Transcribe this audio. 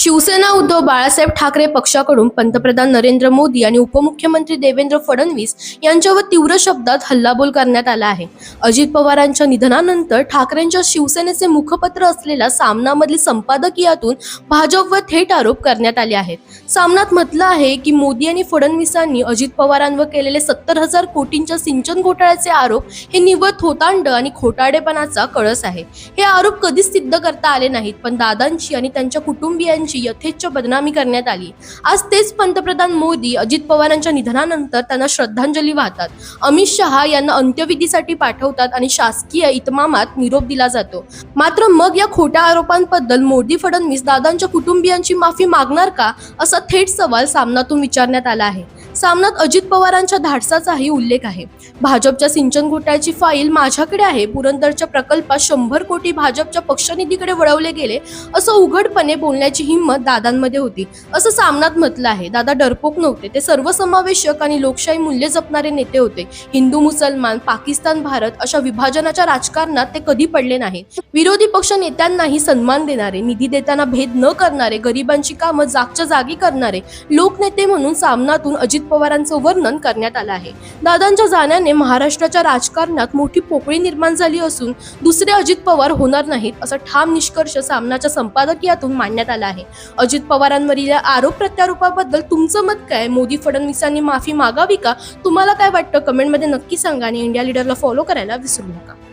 शिवसेना उद्धव बाळासाहेब ठाकरे पक्षाकडून पंतप्रधान नरेंद्र मोदी आणि उपमुख्यमंत्री देवेंद्र फडणवीस यांच्यावर तीव्र शब्दात हल्लाबोल करण्यात आला आहे. अजित पवारांच्या निधनानंतर ठाकरेंच्या शिवसेनेचे मुखपत्र असलेल्या सामनामधील संपादकीयातून भाजपवर थेट आरोप करण्यात आले आहेत. सामनात म्हटलं आहे की मोदी आणि फडणवीसांनी अजित पवारांवर केलेले सत्तर हजार कोटींच्या सिंचन घोटाळ्याचे आरोप हे निव्वळ थोतांड आणि खोटाडेपणाचा कळस आहे. हे आरोप कधीच सिद्ध करता आले नाहीत पण दादांची आणि त्यांच्या कुटुंबियांची यथेच्छ बदनामी करण्यात आली. आज तेच पंतप्रधान मोदी अजित पवारांच्या निधनानंतर त्यांना श्रद्धांजली वाहतात. अमित शहा यांना अंत्यविधीसाठी पाठवतात आणि शासकीय इतमामात निरोप दिला जातो. मात्र मग या खोट्या आरोपांबद्दल मोदी फडणवीस दादांच्या कुटुंबियांची माफी मागणार का? असा थेट सवाल सामनातून विचारण्यात आला आहे. सामन्यात अजित पवारांच्या धाडसाचाही उल्लेख आहे. भाजपच्या सिंचन घोटाळ्याची फाईल माझ्याकडे आहे. पुरंदरच्या प्रकल्पात शंभर कोटी भाजपच्या पक्षनिधीकडे वळवले गेले असं उघडपणे बोलण्याची हिंमत दादांमध्ये होती. असं सामनात म्हटलं आहे. दादा डरपोक नव्हते. ते सर्वसमावेशक आणि लोकशाही मूल्य जपणारे नेते होते. हिंदू मुसलमान पाकिस्तान भारत अशा विभाजनाच्या राजकारणात ते कधी पडले नाही. विरोधी पक्ष नेत्यांनाही सन्मान देणारे निधी देताना भेद न करणारे गरिबांची कामं जागच्या जागी करणारे लोकनेते म्हणून सामनातून अजित पवारांचं वर्णन करण्यात आलं आहे. दादांच्या जाण्याने महाराष्ट्राच्या राजकारणात मोठी पोकळी निर्माण झाली असून दुसरे अजित पवार होणार नाहीत असा ठाम निष्कर्ष सामनाच्या संपादकीयातून मांडण्यात आला आहे. अजित पवारांवरील या आरोप प्रत्यारोपाबद्दल तुमचं मत काय? मोदी फडणवीसांनी माफी मागावी का? तुम्हाला काय वाटतं? कमेंटमध्ये नक्की सांगा आणि इंडिया लीडरला फॉलो करायला विसरू नका.